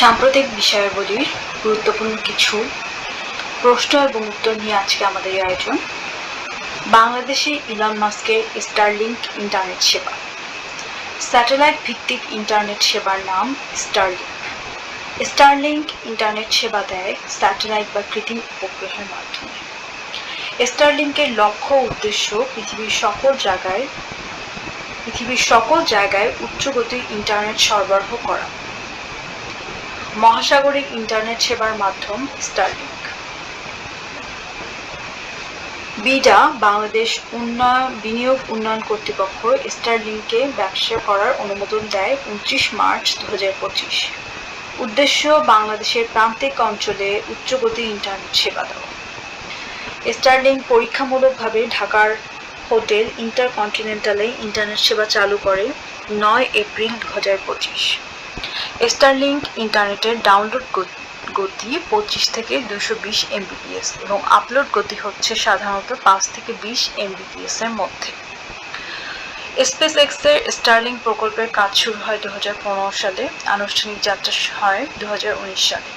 সাম্প্রতিক বিষয়াবলীর গুরুত্বপূর্ণ কিছু প্রশ্ন এবং উত্তর নিয়ে আজকে আমাদের এই আয়োজন। বাংলাদেশে ইলন মাস্কের স্টারলিংক ইন্টারনেট সেবা। স্যাটেলাইট ভিত্তিক ইন্টারনেট সেবার নাম স্টারলিংক স্টারলিংক ইন্টারনেট সেবা দেয় স্যাটেলাইট বা কৃত্রিম উপগ্রহের মাধ্যমে। স্টারলিংকের লক্ষ্য উদ্দেশ্য পৃথিবীর সকল জায়গায় পৃথিবীর সকল জায়গায় উচ্চগতির ইন্টারনেট সরবরাহ করা। মহাসাগরিক ইন্টারনেট সেবার মাধ্যম স্টারলিংক বিডা বাংলাদেশ উন্নয়ন, বিনিয়োগ উন্নয়ন কর্তৃপক্ষ স্টারলিংকে ব্যবসা করার অনুমোদন দেয় উনত্রিশ মার্চ দু হাজার পঁচিশ। উদ্দেশ্য, বাংলাদেশের প্রান্তিক অঞ্চলে উচ্চগতি ইন্টারনেট সেবা দেওয়া। স্টারলিংক পরীক্ষামূলকভাবে ঢাকার হোটেল ইন্টারকন্টিনেন্টালে ইন্টারনেট সেবা চালু করে নয় এপ্রিল দু হাজার পঁচিশ। স্টারলিংক ইন্টারনেটের ডাউনলোড গতি পঁচিশ থেকে দুশো বিশ এমবিপিএস এবং আপলোড গতি হচ্ছে সাধারণত পাঁচ থেকে বিশ এমবিপিএস এর মধ্যে। স্পেস এক্সের স্টারলিং প্রকল্পের কাজ শুরু হয় দু হাজার পনেরো সালে, আনুষ্ঠানিক যাত্রা হয় দু হাজার উনিশ সালে।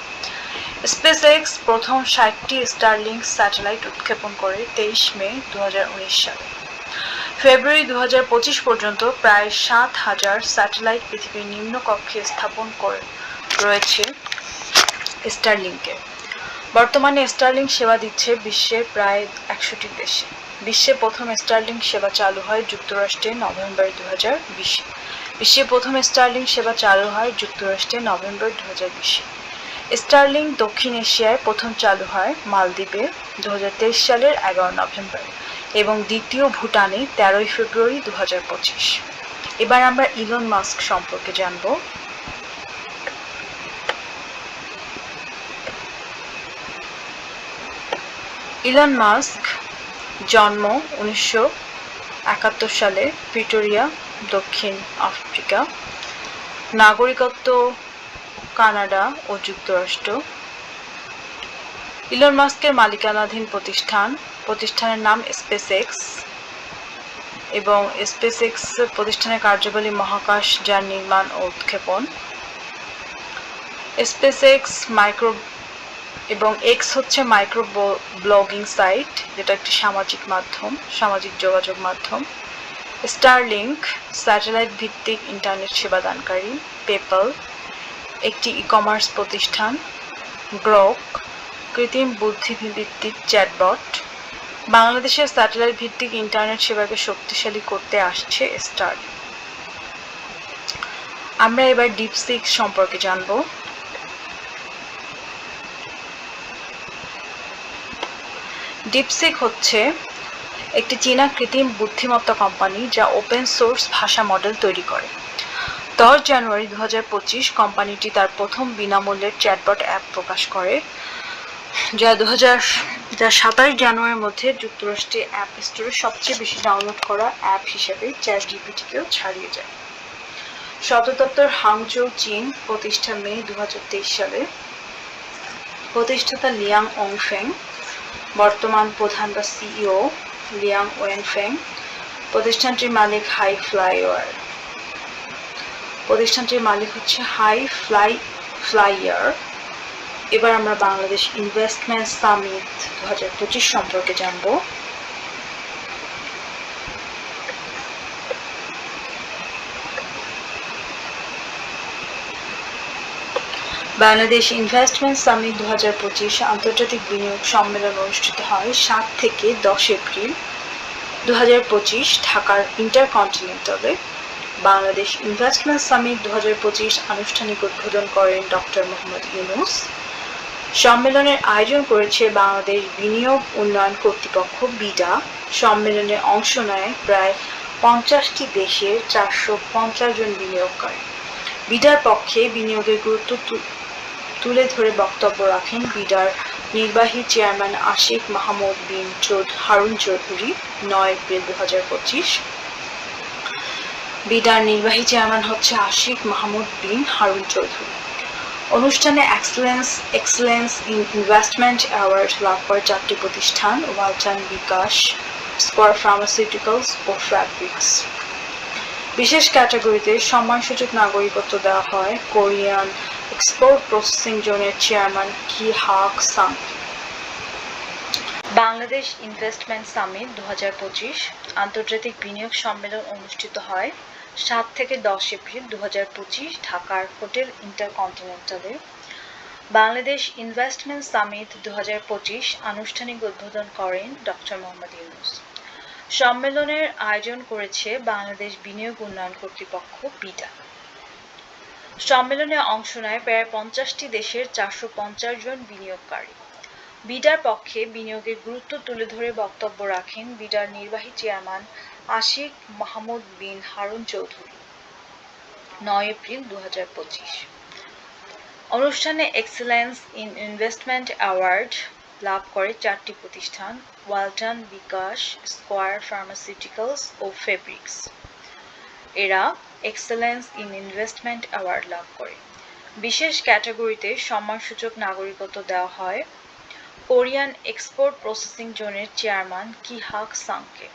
স্পেস এক্স প্রথম ষাটটি স্টারলিংক স্যাটেলাইট উৎক্ষেপণ করে তেইশ মে দু হাজার উনিশ সালে। ফেব্রুয়ারি দু হাজার পঁচিশ পর্যন্ত প্রায় সাত হাজার স্যাটেলাইট পৃথিবীর নিম্ন কক্ষে স্থাপন করে, রয়েছে স্টারলিংকে। বর্তমানে স্টারলিংক সেবা দিচ্ছে বিশ্বের প্রায় একশোটি দেশে। বিশ্বে প্রথম স্টারলিংক সেবা চালু হয় যুক্তরাষ্ট্রে নভেম্বর দু হাজার বিশে। বিশ্বে প্রথম স্টারলিংক সেবা চালু হয় যুক্তরাষ্ট্রে নভেম্বর দু হাজার বিশে। স্টারলিংক দক্ষিণ এশিয়ায় প্রথম চালু হয় মালদ্বীপে দু হাজার তেইশ সালের এগারো নভেম্বর এবং দ্বিতীয় ভুটানে তেরোই ফেব্রুয়ারি দু হাজার পঁচিশ। এবার আমরা ইলন মাস্ক সম্পর্কে জানব। ইলন মাস্ক জন্ম উনিশশো একাত্তর সালে প্রিটোরিয়া, দক্ষিণ আফ্রিকা। নাগরিকত্ব কানাডা ও যুক্তরাষ্ট্র। ইলন মাস্কের মালিকানাধীন প্রতিষ্ঠান, প্রতিষ্ঠানের নাম স্পেসএক্স এবং স্পেসএক্স প্রতিষ্ঠানের কার্যাবলী মহাকাশ যান নির্মাণ ও উৎক্ষেপণ। স্পেসএক্স মাইক্রো এবং এক্স হচ্ছে মাইক্রো ব্লগিং সাইট যেটা একটি সামাজিক মাধ্যম, সামাজিক যোগাযোগ মাধ্যম। স্টারলিংক স্যাটেলাইট ভিত্তিক ইন্টারনেট সেবা দানকারী পেপল একটি ই কমার্স প্রতিষ্ঠান গ্রক কৃত্রিম বুদ্ধিভিত্তিক চ্যাটবট বাংলাদেশের স্যাটেলাইট ভিত্তিক ইন্টারনেট সেবাকে শক্তিশালী করতে আসছে স্টার আমরা এবার ডিপসিক সম্পর্কে জানব। ডিপসিক হচ্ছে একটি চীনা কৃত্রিম বুদ্ধিমত্তা কোম্পানি যা ওপেন সোর্স ভাষা মডেল তৈরি করে। দশ জানুয়ারি দু হাজার পঁচিশ কোম্পানিটি তার প্রথম বিনামূল্যের চ্যাটবট অ্যাপ প্রকাশ করে, যা দু হাজার যা সাতাশ জানুয়ারির মধ্যে যুক্তরাষ্ট্রে অ্যাপ স্টোরে সবচেয়ে বেশি ডাউনলোড করা অ্যাপ হিসেবে চ্যাট জিপিটিকেও ছাড়িয়ে যায়। সদর দপ্তর হাংচৌ চীন প্রতিষ্ঠা মে দু হাজার তেইশ সালে। প্রতিষ্ঠাতা লিয়াং ওংফেং, বর্তমান প্রধান বা সিইও লিয়াং ওয়েনফেং, প্রতিষ্ঠানটির মালিক হাই ফ্লাইওয়ার। প্রতিষ্ঠানটির মালিক হচ্ছে হাই ফ্লাই ফ্লাইয়ার। এবার আমরা বাংলাদেশ ইনভেস্টমেন্ট সামিট দু হাজার পঁচিশ সম্পর্কে জানব। বাংলাদেশ ইনভেস্টমেন্ট সামিট দু হাজার পঁচিশ আন্তর্জাতিক বিনিয়োগ সম্মেলন অনুষ্ঠিত হয় সাত থেকে দশ এপ্রিল। দু হাজার পঁচিশ ঢাকার ইন্টারকন্টিনেন্টালে। বাংলাদেশ ইনভেস্টমেন্ট সামিট দু হাজার পঁচিশ আনুষ্ঠানিক উদ্বোধন করেন ডক্টর মোহাম্মদ ইউনুস। সম্মেলনের আয়োজন করেছে বাংলাদেশ বিনিয়োগ উন্নয়ন কর্তৃপক্ষ, বিডা। সম্মেলনে অংশ নেয় প্রায় পঞ্চাশটি দেশের চারশো পঞ্চাশ জন বিনিয়োগকারী। বিডার পক্ষে বিনিয়োগের গুরুত্ব তুলে ধরে বক্তব্য রাখেন বিডার নির্বাহী চেয়ারম্যান আশিক মাহমুদ বিন চৌধ হারুন চৌধুরী, নয় এপ্রিল দু হাজার পঁচিশ। বিডার নির্বাহী চেয়ারম্যান হচ্ছে আশিক মাহমুদ বিন হারুন চৌধুরী। অনুষ্ঠানে excellence excellence in investment award লাভ করে চারটি প্রতিষ্ঠান ওয়ালচান বিকাশ স্কোয়ার ফার্মাসিউটিক্যালস ও ফ্যাব্রিক্স। বিশেষ ক্যাটাগরিতে সম্মানসূচক নাগরিকত্ব দেওয়া হয় কোরিয়ান এক্সপোর্ট প্রসেসিং জোনের চেয়ারম্যান কি হাক সাং বাংলাদেশ ইনভেস্টমেন্ট সামিট দু হাজার পঁচিশ আন্তর্জাতিক বিনিয়োগ সম্মেলন অনুষ্ঠিত হয় সাত থেকে দশ এপ্রিল দু হাজার পঁচিশ ঢাকার হোটেল ইন্টারকন্টিনেন্টালে। বাংলাদেশ ইনভেস্টমেন্ট সামিট দু হাজার পঁচিশ আনুষ্ঠানিক উদ্বোধন করেন ডক্টর মোহাম্মদ ইউনুস। সম্মেলনের আয়োজন করেছে বাংলাদেশ বিনিয়োগ উন্নয়ন কর্তৃপক্ষ, বিডা। সম্মেলনে অংশ নেয় প্রায় পঞ্চাশটি দেশের চারশো পঞ্চাশ জন বিনিয়োগকারী। বিডার পক্ষে বিনিয়োগের গুরুত্ব তুলে ধরে বক্তব্য রাখেন বিডার নির্বাহী চেয়ারম্যান আশিক মাহমুদ বিন হারুন চৌধুরী। নয় এপ্রিল দুই হাজার পঁচিশ। অনুষ্ঠানে এক্সেলেন্স ইন ইনভেস্টমেন্ট অ্যাওয়ার্ড লাভ করে চারটি প্রতিষ্ঠান, ওয়ালটন, বিকাশ, স্কোয়ার ফার্মাসিউটিক্যালস ও ফেব্রিক্স। এরা এক্সেলেন্স ইন ইনভেস্টমেন্ট অ্যাওয়ার্ড লাভ করে। বিশেষ ক্যাটাগরিতে সম্মানসূচক নাগরিকত্ব দেওয়া হয় কোরিয়ান এক্সপোর্ট প্রসেসিং জোনের চেয়ারম্যান কি হাক সাংকে।